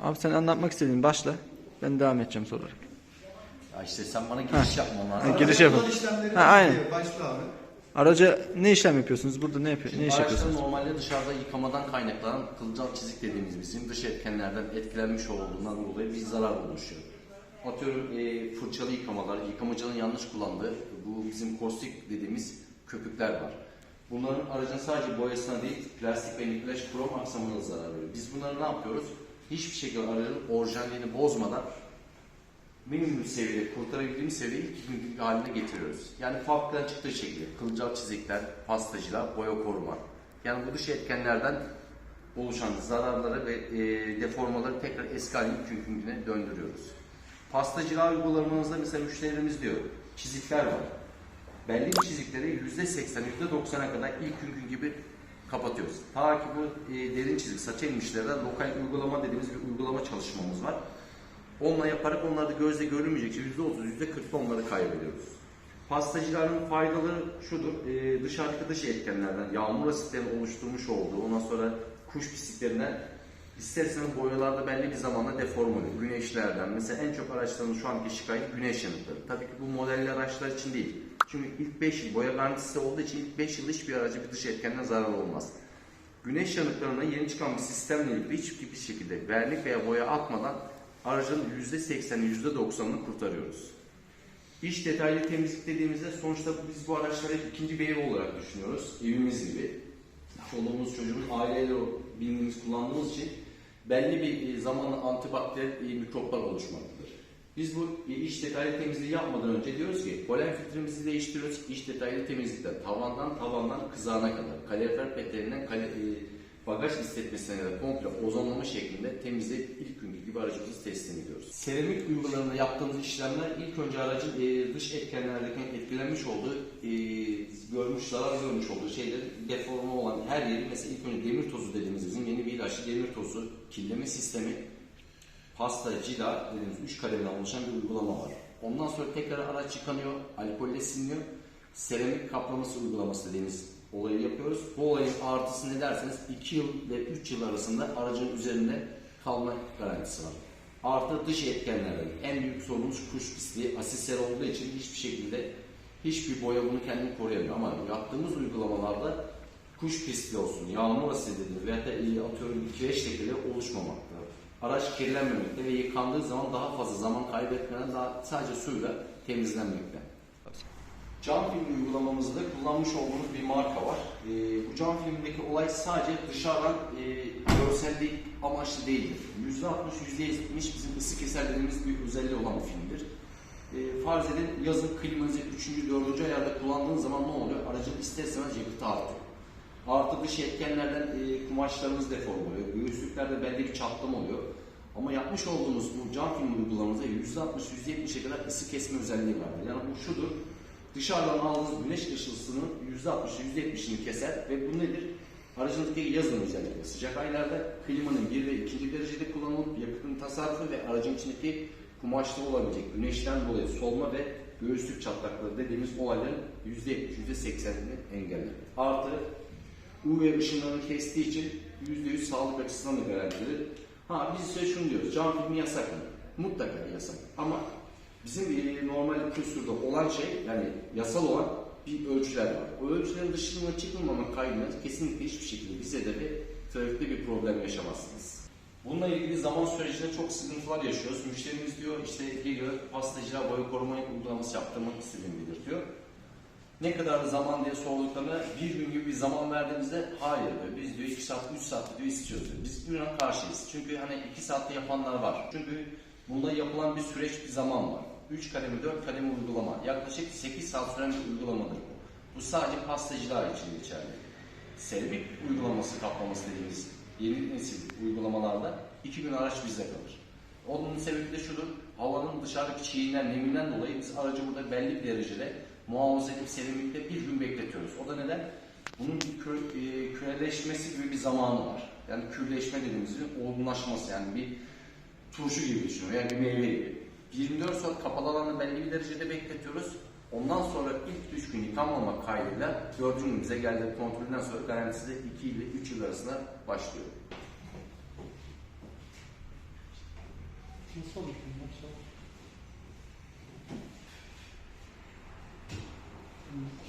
Abi sen anlatmak istediğin başla. Ben devam edeceğim sorarak. Ya işte sen bana giriş yapman lazım. Ha, giriş yapın. işlemleri Ha, aynen. Başla abi. Araca ne işlem yapıyorsunuz? Burada ne yapıyor? Ne iş yapıyorsunuz? normalde dışarıda yıkamadan kaynaklanan kılcal çizik dediğimiz bizim dış etkenlerden etkilenmiş olduğundan dolayı bir zarar oluşuyor. Atıyorum e, fırçalı yıkamalar, yıkamacının yanlış kullandığı bu bizim kostik dediğimiz köpükler var. Bunların aracın sadece boyasına değil plastik ve niklaj krom aksamına da zarar veriyor. Biz bunları ne yapıyoruz? Hiçbir şekilde aracın orijinalliğini bozmadan minimum seviyede kurtarabildiğimiz seviyeyi ilk günkü haline getiriyoruz. Yani fabrikadan çıktığı şekilde kılcal çizikler, pastacılar, boya koruma. Yani bu dış etkenlerden oluşan zararları ve e, deformaları tekrar eski haline ilk günkü güne döndürüyoruz. Pastacılar uygulamamızda mesela müşterilerimiz diyor çizikler var. Belli çizikleri %80, %90'a kadar ilk günkü gibi kapatıyoruz. Ta ki bu e, derin çizik, saça inmişlerden lokal uygulama dediğimiz bir uygulama çalışmamız var. Onunla yaparak onlar da gözle otuz, yüzde kırkta onları kaybediyoruz. Pastacıların faydaları şudur, e, dışarıdaki dış etkenlerden, yağmur asitlerinin oluşturmuş olduğu, ondan sonra kuş pisliklerinden ister istemez boyalarda belli bir zamanda deform oluyor. Güneşlerden, mesela en çok araçların şu anki şikayet güneş yanıkları. Tabii ki bu modelli araçlar için değil. Çünkü ilk 5 yıl boya garantisi olduğu için ilk 5 yıl hiçbir araca bir dış etkenden zarar olmaz. Güneş yanıklarına yeni çıkan bir sistemle ilgili hiçbir şekilde vernik veya boya atmadan aracın %80'ini %90'ını kurtarıyoruz. İş detaylı temizlik dediğimizde sonuçta biz bu araçları hep ikinci bir ev olarak düşünüyoruz. Evimiz gibi. Çoluğumuz, çocuğumuz, aileyle bildiğimiz, kullandığımız için belli bir e, zamanla antibakteriyel mikroplar oluşmaktadır. Biz bu iş detaylı temizliği yapmadan önce diyoruz ki polen filtremizi değiştiriyoruz. İş detaylı temizlikten tavandan tavandan kızağına kadar, kalorifer peteğinden kale, e, bagaj istetmesine kadar komple ozonlama şeklinde temizleyip ilk günkü gibi aracımızı teslim ediyoruz. Seramik uygularında yaptığımız işlemler ilk önce aracın e, dış etkenlerdeki etkilenmiş olduğu, e, görmüş, zarar görmüş olduğu şeylerin deforme olan her yeri mesela ilk önce demir tozu dediğimiz bizim yeni bir ilaçlı demir tozu, kirleme sistemi, pasta, cila dediğimiz üç kademeden oluşan bir uygulama var. Ondan sonra tekrar araç yıkanıyor, alkolle siliniyor. Seramik kaplaması uygulaması dediğimiz olayı yapıyoruz. Bu olayın artısı ne derseniz 2 yıl ve 3 yıl arasında aracın üzerinde kalma garantisi var. Artı dış etkenlerden en büyük sorunumuz kuş pisliği. Asisler olduğu için hiçbir şekilde hiçbir boya bunu kendini koruyamıyor. Ama yaptığımız uygulamalarda kuş pisliği olsun, yağmur asidi veya da atıyorum kireç lekeleri oluşmamakta. Araç kirlenmemekte ve yıkandığı zaman daha fazla zaman kaybetmeden daha sadece suyla temizlenmekte. Cam film uygulamamızda kullanmış olduğumuz bir marka var. Ee, bu cam filmdeki olay sadece dışarıdan e, görsellik amaçlı değildir. %60, %70 bizim ısı keser dediğimiz bir özelliği olan bir filmdir. E, farz edin yazın klimanızı 3. 4. ayarda kullandığınız zaman ne oluyor? Aracın ister istemez yakıtı artıyor. Artı dış etkenlerden e, kumaşlarımız deform oluyor. Göğüslüklerde belde bir çatlama oluyor. Ama yapmış olduğumuz bu cam film uygulamamızda %60-%70'e kadar ısı kesme özelliği var. Yani bu şudur. Dışarıdan aldığınız güneş ışıltısının %60-%70'ini keser ve bu nedir? Aracınızdaki yazın özellikle sıcak aylarda klimanın 1 ve 2. derecede kullanılıp yakıtın tasarrufu ve aracın içindeki kumaşta olabilecek güneşten dolayı solma ve göğüslük çatlakları dediğimiz olayların %70-%80'ini engeller. Artı UV ışınlarını kestiği için %100 sağlık açısından da garantilidir. Ha biz ise şunu diyoruz, cam filmi yasak mı? Mutlaka yasak. Ama bizim e, normal küsurda olan şey, yani yasal olan bir ölçüler var. O ölçülerin dışına çıkılmamak kaydıyla kesinlikle hiçbir şekilde bize de bir trafikte bir problem yaşamazsınız. Bununla ilgili zaman sürecinde çok sıkıntılar yaşıyoruz. Müşterimiz diyor işte geliyor pastacılar boy koruma uygulaması yaptırmak istediğini belirtiyor. Ne kadar zaman diye sorduklarına bir gün gibi bir zaman verdiğimizde hayır diyor. Biz diyor 2 saat 3 saat diyor istiyoruz diyor. Biz buna karşıyız. Çünkü hani 2 saatte yapanlar var. Çünkü bunda yapılan bir süreç bir zaman var. 3 kademe 4 kademe uygulama. Yaklaşık 8 saat süren bir uygulamadır bu. Bu sadece pastacılar için geçerli. Seramik uygulaması kaplaması dediğimiz yeni nesil uygulamalarda 2 gün araç bizde kalır. Onun sebebi de şudur. Havanın dışarıdaki çiğinden, neminden dolayı biz aracı burada belli bir derecede muhafaza edip seramikte bir gün bekletiyoruz. O da neden? Bunun kö, e, küreleşmesi gibi bir zamanı var. Yani kürleşme dediğimizin olgunlaşması yani bir turşu gibi düşünün yani bir meyve gibi. 24 saat kapalı alanda belli bir derecede bekletiyoruz. Ondan sonra ilk 3 gün yıkanmamak kaydıyla 4. gün bize geldi kontrolünden sonra garantisi de 2 ile 3 yıl arasında başlıyor. Nasıl olur? Nasıl olur? Mm-hmm.